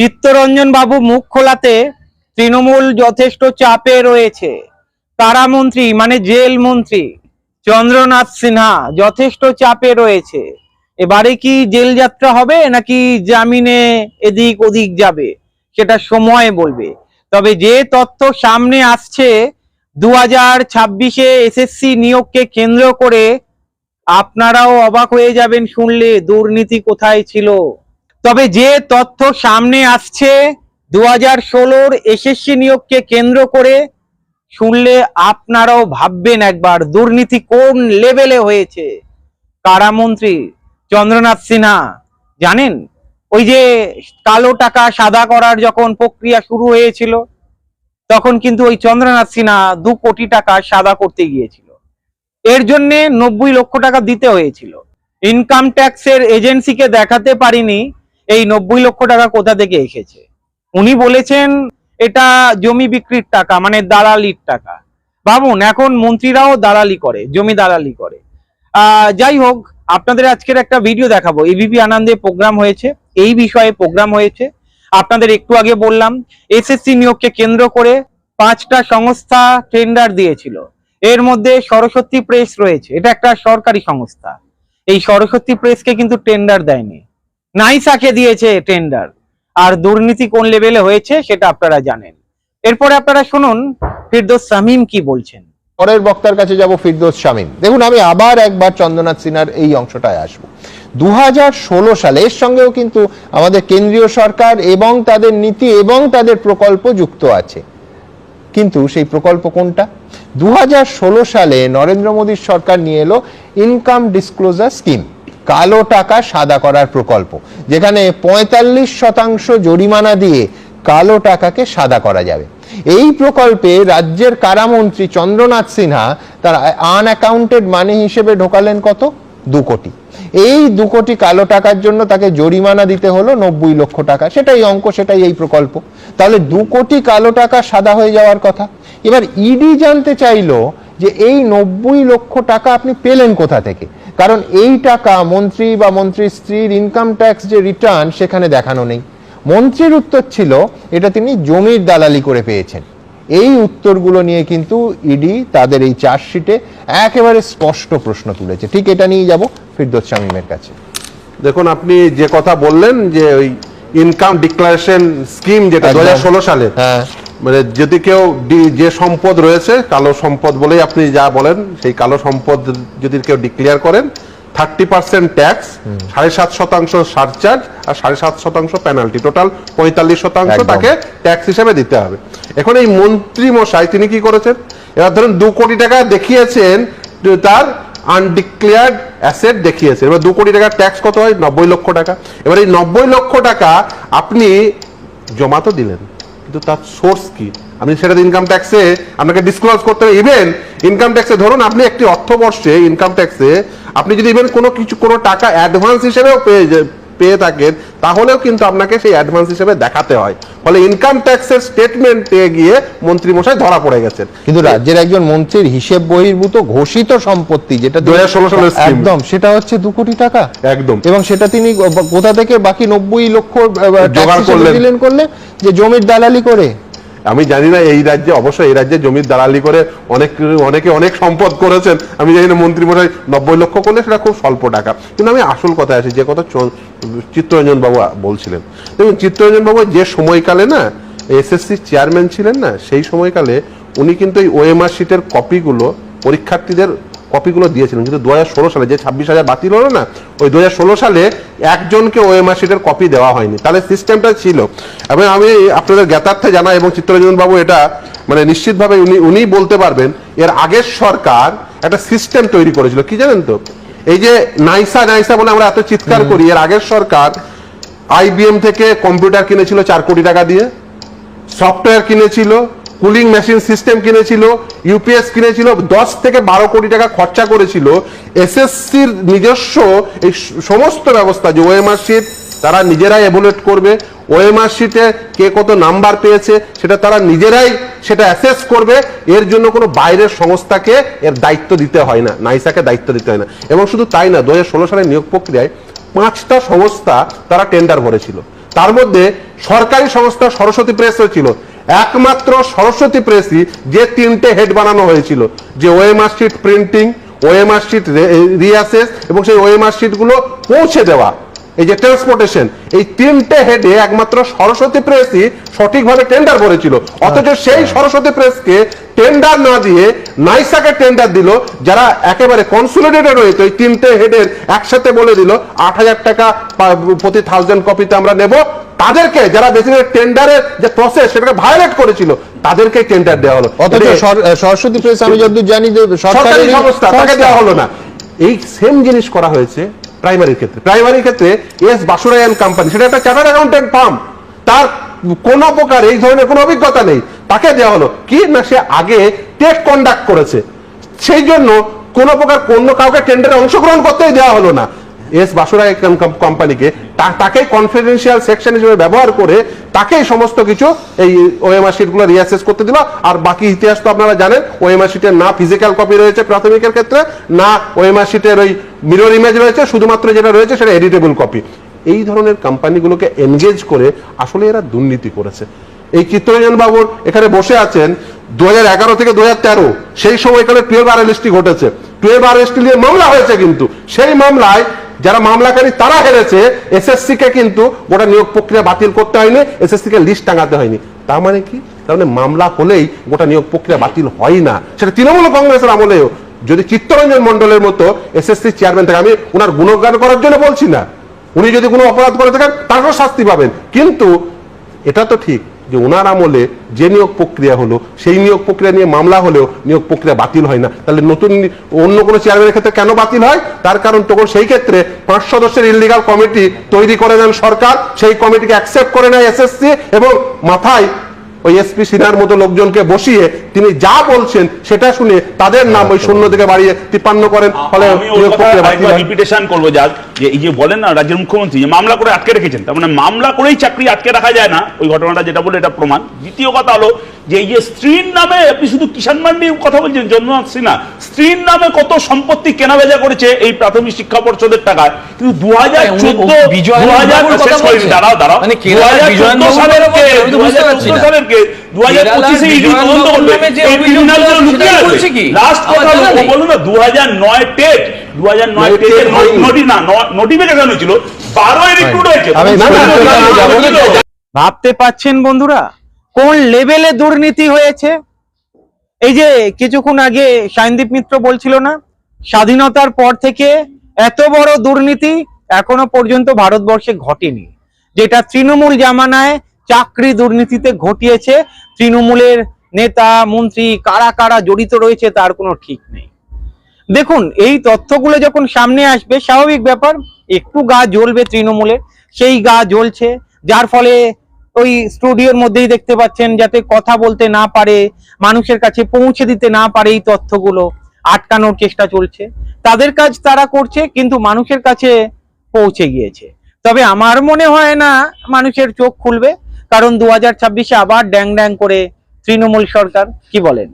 চিত্তরঞ্জন বাবু মুখ খোলাতে তৃণমূল যথেষ্ট চাপে রয়েছে। কারামন্ত্রী মানে জেল মন্ত্রী চন্দ্রনাথ সিনহা যথেষ্ট চাপে রয়েছে। এবারে কি জেল যাত্রা হবে নাকি জামিনে এদিক ওদিক যাবে, সেটা সময় বলবে। তবে যে তথ্য সামনে আসছে দু হাজার ছাব্বিশে এসএসসি নিয়োগকে কেন্দ্র করে আপনারাও অবাক হয়ে যাবেন শুনলে, দুর্নীতি কোথায় ছিল? তবে যে তথ্য সামনে আসছে দু হাজার ষোলোর এসএসসি নিয়োগকে কেন্দ্র করে শুনলে আপনারাও ভাববেন একবার, দুর্নীতি কোন লেভেলে হয়েছে? কারামন্ত্রী চন্দ্রনাথ সিনহা, জানেন? ওই যে কালো টাকা সাদা করার যখন প্রক্রিয়া শুরু হয়েছিল, তখন কিন্তু ওই চন্দ্রনাথ সিনহা দু কোটি টাকা সাদা করতে গিয়েছিল। এর জন্যে নব্বই লক্ষ টাকা দিতে হয়েছিল। ইনকাম ট্যাক্সের এজেন্সিকে দেখাতে পারিনি এই নব্বই লক্ষ টাকা কোথা থেকে এসেছে? উনি বলেছেন এটা জমি বিক্রির টাকা মানে দালালির টাকা। ভাবুন, এখন মন্ত্রীরাও দালালি করে, জমি দালালি করে। যাই হোক, আপনাদের আজকের একটা ভিডিও দেখাবো। এবিপি আনন্দে প্রোগ্রাম হয়েছে, এই বিষয়ে প্রোগ্রাম হয়েছে। আপনাদের একটু আগে বললাম এসএসসি নিয়োগকে কেন্দ্র করে পাঁচটা সংস্থা টেন্ডার দিয়েছিল। এর মধ্যে সরস্বতী প্রেস রয়েছে, এটা একটা সরকারি সংস্থা। এই সরস্বতী প্রেসকে কিন্তু টেন্ডার দেয়নি। নাইসাকে দিয়েছে টেন্ডার। আর দুর্নীতি কোন লেভেলে হয়েছে সেটা আপনারা জানেন। এরপরে আপনারা শুনুন, ফিরদোস সামিম কি বলছেন। পরের বক্তার কাছে যাব ফিরদৌস শামীম। দেখুন, আমি আবার একবার চন্দ্রনাথ সিনহার এই অংশটায় আসব। দু হাজার ষোলো সালে এর সঙ্গেও কিন্তু আমাদের কেন্দ্রীয় সরকার এবং তাদের নীতি এবং তাদের প্রকল্প যুক্ত আছে। কিন্তু সেই প্রকল্প কোনটা? দু হাজার ষোলো সালে নরেন্দ্র মোদীর সরকার নিয়ে এলো ইনকাম ডিসক্লোজার স্কিম কালো টাকা সাদা করার প্রকল্প, যেখানে পঁয়তাল্লিশ শতাংশ জরিমানা দিয়ে কালো টাকাকে সাদা করা যাবে। এই প্রকল্পে রাজ্যের কারামন্ত্রী চন্দ্রনাথ সিনহা তার আনঅ্যাকাউন্টেড মানি হিসেবে ঢোকালেন কত? দু কোটি। এই দু কোটি কালো টাকার জন্য তাকে জরিমানা দিতে হলো নব্বই লক্ষ টাকা। সেটাই অঙ্ক, সেটাই এই প্রকল্প। তাহলে দু কোটি কালো টাকা সাদা হয়ে যাওয়ার কথা। এবার ইডি জানতে চাইলো যে এই নব্বই লক্ষ টাকা আপনি পেলেন কোথা থেকে? কারণ এই টাকা মন্ত্রী বা মন্ত্রীর স্ত্রীর ইনকাম ট্যাক্স যে রিটার্ন সেখানে দেখানো নেই। মন্ত্রীর উত্তর ছিল এটা তিনি জমির দালালি করে পেয়েছেন। এই উত্তরগুলো নিয়ে কিন্তু ইডি তাদের এই চার্জশিটে একেবারে স্পষ্ট প্রশ্ন তুলেছে। ঠিক এটা নিয়ে যাব ফিরদোস শামীমের কাছে। দেখুন আপনি যে কথা বললেন যে ওই ইনকাম ডিক্লারেশন স্কিম যেটা দু সালে হ্যাঁ। মানে যদি কেউ যে সম্পদ রয়েছে কালো সম্পদ বলেই আপনি যা বলেন সেই কালো সম্পদ যদি কেউ ডিক্লেয়ার করেন থার্টি পার্সেন্ট ট্যাক্স সাড়ে সাত শতাংশ সারচার্জ আর সাড়ে সাত শতাংশ পেনাল্টি টোটাল পঁয়তাল্লিশ শতাংশ তাকে ট্যাক্স হিসেবে দিতে হবে। এখন এই মন্ত্রী মশাই তিনি কি করেছেন? এবার ধরুন দু কোটি টাকা দেখিয়েছেন তার আনডিক্লেয়ার্ড অ্যাসেট দেখিয়েছেন। এবার দু কোটি টাকার ট্যাক্স কত হয়? নব্বই লক্ষ টাকা। এবার এই নব্বই লক্ষ টাকা আপনি জমা তো দিলেন। কিন্তু তার সোর্স কি? আপনি সেটা ইনকাম ট্যাক্সে আপনাকে ডিসক্লোজ করতে হবে। ইভেন ইনকাম ট্যাক্সে ধরুন আপনি একটি অর্থবর্ষে ইনকাম ট্যাক্সে আপনি যদি ইভেন কোনো কিছু কোনো টাকা অ্যাডভান্স হিসেবেও পেয়ে পেয়ে থাকেন তাহলেও কিন্তু আপনাকে সেই অ্যাডভান্স হিসেবে দেখাতে হয়। ফলে ইনকাম ট্যাক্সের স্টেটমেন্টে গিয়ে মন্ত্রী মশাই ধরা পড়ে গেছেন। কিন্তু রাজ্যের একজন মন্ত্রীর হিসেব বহির্ভূত ঘোষিত সম্পত্তি যেটা 2016 সালের। একদম সেটা হচ্ছে দু কোটি টাকা। একদম। এবং সেটা তিনি কোথা থেকে বাকি নব্বই লক্ষ জোগাড় করলেন। করলে যে জমির দালালি করে। আমি জানি না এই রাজ্যে, অবশ্যই এই রাজ্যে জমির দালালি করে অনেক অনেকে অনেক সম্পদ করেছেন। আমি জানি না মন্ত্রী মশাই নব্বই লক্ষ করলে সেটা খুব স্বল্প টাকা। কিন্তু আমি আসল কথায় আসি, যে কথা চিত্তরঞ্জন বাবু বলছিলেন। দেখুন, চিত্তরঞ্জন বাবু যে সময়কালে না এসএসসি চেয়ারম্যান ছিলেন না, সেই সময়কালে উনি কিন্তু এই ওএমআর শিটের কপিগুলো পরীক্ষার্থীদের কপিগুলো দিয়েছিলেন। কিন্তু দু হাজার ষোলো সালে যে ছাব্বিশ হাজার বাতিল হলো না, ওই দু হাজার ষোলো সালে একজনকে ওএমআর শিটের কপি দেওয়া হয়নি। তাহলে সিস্টেমটা ছিল। এবং আমি আপনাদের জ্ঞাতার্থে জানাই, এবং চিত্তরঞ্জন বাবু এটা মানে নিশ্চিতভাবে উনি উনি বলতে পারবেন, এর আগের সরকার একটা সিস্টেম তৈরি করেছিল। কি জানেন তো? এই যে নাইসা নাইসা বলে আমরা এত চিৎকার করি, এর আগের সরকার আইবিএম থেকে কম্পিউটার কিনেছিল চার কোটি টাকা দিয়ে সফটওয়্যার কিনেছিল কুলিং মেশিন সিস্টেম কিনেছিল ইউপিএস কিনেছিল, দশ থেকে বারো কোটি টাকা খরচা করেছিল। এসএসসির নিজস্ব এই সমস্ত ব্যবস্থা যে ওএমআর শিট তারা নিজেরাই এভুলেট করবে। ওএমআর শিটে কে কত নাম্বার পেয়েছে, সেটা তারা নিজেরাই সেটা অ্যাসেস করবে। এর জন্য কোনো বাইরের সংস্থাকে এর দায়িত্ব দিতে হয় না, নাইসাকে দায়িত্ব দিতে হয় না। এবং শুধু তাই না দু সালের নিয়োগ প্রক্রিয়ায় পাঁচটা সংস্থা তারা টেন্ডার ভরেছিল তার মধ্যে সরকারি সংস্থা সরস্বতী প্রেস ছিল। একমাত্র সরস্বতী প্রেসই যে তিনটে হেড বানানো হয়েছিল যে OMR sheet printing OMR sheet রিয়াসেস এবং সেই ওএমআর শিটগুলো পৌঁছে দেওয়া এই যে ট্রান্সপোর্টেশন এই তিনটে হেডে একমাত্র সরস্বতী প্রেসই সঠিকভাবে টেন্ডার করেছিল। অথচ সেই সরস্বতী প্রেসকে টেন্ডার না দিয়ে নাইসাকে টেন্ডার দিল যারা একেবারে কনসোলিডেটেড হয়েছে ওই তিনটে হেডের একসাথে বলে দিল আট হাজার টাকা প্রতি থাউজেন্ড কপিতে আমরা নেব তাদেরকে যারা বেসিক্যালি টেন্ডারের যে প্রসেস সেটাকে ভায়োলেট করেছিল তাদেরকে টেন্ডার দেওয়া হলো। অথচ সরস্বতী প্রেস আমি যতদূর জানি যে সরকারি সংস্থা তাকে দেওয়া হলো না। এই সেম জিনিস করা হয়েছে প্রাইমারির ক্ষেত্রে। প্রাইমারির ক্ষেত্রে এস বাসুরাই অ্যান্ড কোম্পানি সেটা একটা চার্টার্ড অ্যাকাউন্টেন্ট ফার্ম তার কোনো প্রকার এই ধরনের কোনো অভিজ্ঞতা নেই। তাকে দেওয়া হলো। কি? না সে আগে টেক কন্ডাক্ট করেছে। সেই জন্য কোনো প্রকার অন্য কাউকে টেন্ডারে অংশগ্রহণ করতেই দেওয়া হলো না। এস বাসুরাই কোম্পানিকে তাকেই কনফিডেন্সিয়াল সেকশন হিসেবে ব্যবহার করে তাকেই সমস্ত কিছু এই ওএমআর শিটগুলো রিঅ্যাসেস করতে দিল। আর বাকি ইতিহাস তো আপনারা জানেন ওএমআর শিটের না ফিজিক্যাল কপি রয়েছে প্রাথমিকের ক্ষেত্রে, না ওএমআর শিটের ওই মিরর ইমেজ রয়েছে, শুধুমাত্র যেটা রয়েছে সেটা এডিটেবল কপি এই ধরনের কোম্পানিগুলোকে এনগেজ করে আসলে এরা দুর্নীতি করেছে। এই চিত্তরঞ্জন বাবুর এখানে বসে আছেন দু হাজার এগারো থেকে দু হাজার তেরো, সেই সময় এখানে টুয়েলভ আর ঘটেছে। টুয়েলভ আর নিয়ে মামলা হয়েছে কিন্তু। সেই মামলায় যারা মামলাকারী, তারা হেরেছে। এসএসসি কে কিন্তু গোটা নিয়োগ প্রক্রিয়া বাতিল করতে হয়নি এসএসসি কে লিস্ট টাঙাতে হয়নি। তার মানে কি? তার মানে মামলা হলেই গোটা নিয়োগ প্রক্রিয়া বাতিল হয় না। সেটা তৃণমূল কংগ্রেসের আমলেও। যদি চিত্তরঞ্জন মন্ডলের মতো এসএসসি চেয়ারম্যান থাকে, আমি ওনার গুণগান করার জন্য বলছি না। উনি যদি কোনো অপরাধ করে থাকেন, তারও শাস্তি পাবেন। কিন্তু এটা তো ঠিক যে ওনার আমলে যে নিয়োগ প্রক্রিয়া হলো সেই নিয়োগ প্রক্রিয়া নিয়ে মামলা হলেও নিয়োগ প্রক্রিয়া বাতিল হয় না। তাহলে নতুন অন্য কোনো চেয়ারম্যানের ক্ষেত্রে কেন বাতিল হয়? তার কারণ তখন সেই ক্ষেত্রে পাঁচ সদস্যের ইলিগাল কমিটি তৈরি করে দেন সরকার সেই কমিটিকে অ্যাকসেপ্ট করে নেয় এসএসসি এবং মাথায় ওই এসপি সিনহার মতো লোকজনকে বসিয়ে তিনি যা বলছেন সেটা শুনে তাদের নাম ওই শূন্য থেকে বাড়িয়ে তিপ্পান্ন করেন ফলে রিপিটেশন করব যাক। যে এই যে বলেন না রাজ্যের মুখ্যমন্ত্রী যে মামলা করে আটকে রেখেছেন তার মানে মামলা করেই চাকরি আটকে রাখা যায় না ওই ঘটনাটা যেটা বলে এটা প্রমাণ দ্বিতীয় কথা হলো যে এই যে স্ত্রীর নামে আপনি শুধু কিষাণ মান্ডির কথা বলছেন জন্মনাথ সিনহা স্ত্রীর নামে কত সম্পত্তি কেনাবেচা করেছে এই প্রাথমিক শিক্ষা পর্ষদের টাকায় কিন্তু দু হাজার চোদ্দ দু হাজার? দাঁড়াও দাঁড়াও মানে দু হাজার চোদ্দ সালের? আমি তো বুঝতে পারছি না। দু হাজার পঁচিশে ইডি তদন্ত করবে এই অভিযোগ criminal গুলো ছিল, লুকিয়ে সেটা আছে। বলছে কি? লাস্ট কথা জানা হলো, নেই। ও বলল না দু হাজার নয় টেট দু হাজার নয় নয় টেটের নোটি না নোটিফিকেশন হয়েছিল বারোই রিক্রুট হয়েছে আমি না, না, বলতে না, চাই, না, যাব না, না। না, ভাবতে পাচ্ছেন বন্ধুরা কোন লেভেলে দুর্নীতি হয়েছে এই যে কিছুক্ষণ আগে সায়নদীপ মিত্র বলছিল না স্বাধীনতার পর থেকে এত বড় দুর্নীতি এখনও পর্যন্ত ভারতবর্ষে ঘটেনি যেটা তৃণমূল জামানায় চাকরি দুর্নীতিতে ঘটিয়েছে। তৃণমূলের নেতা, মন্ত্রী কারা কারা জড়িত রয়েছে তার কোনো ঠিক নেই। দেখুন, এই তথ্যগুলো যখন সামনে আসবে, স্বাভাবিক ব্যাপার, একটু গা জ্বলবে তৃণমূলের সেই গা জ্বলছে, যার ফলে ওই স্টুডিওর মধ্যেই দেখতে পাচ্ছেন যাতে কথা বলতে না পারে, মানুষের কাছে পৌঁছে দিতে না পারে এই তথ্যগুলো, আটকানোর চেষ্টা চলছে। তাদের কাজ তারা করছে, কিন্তু মানুষের কাছে পৌঁছে গিয়েছে। তবে আমার মনে হয় না মানুষের চোখ খুলবে। কারণ দু হাজার আবার ড্যাং ড্যাং করে তৃণমূল সরকার কি বলেন?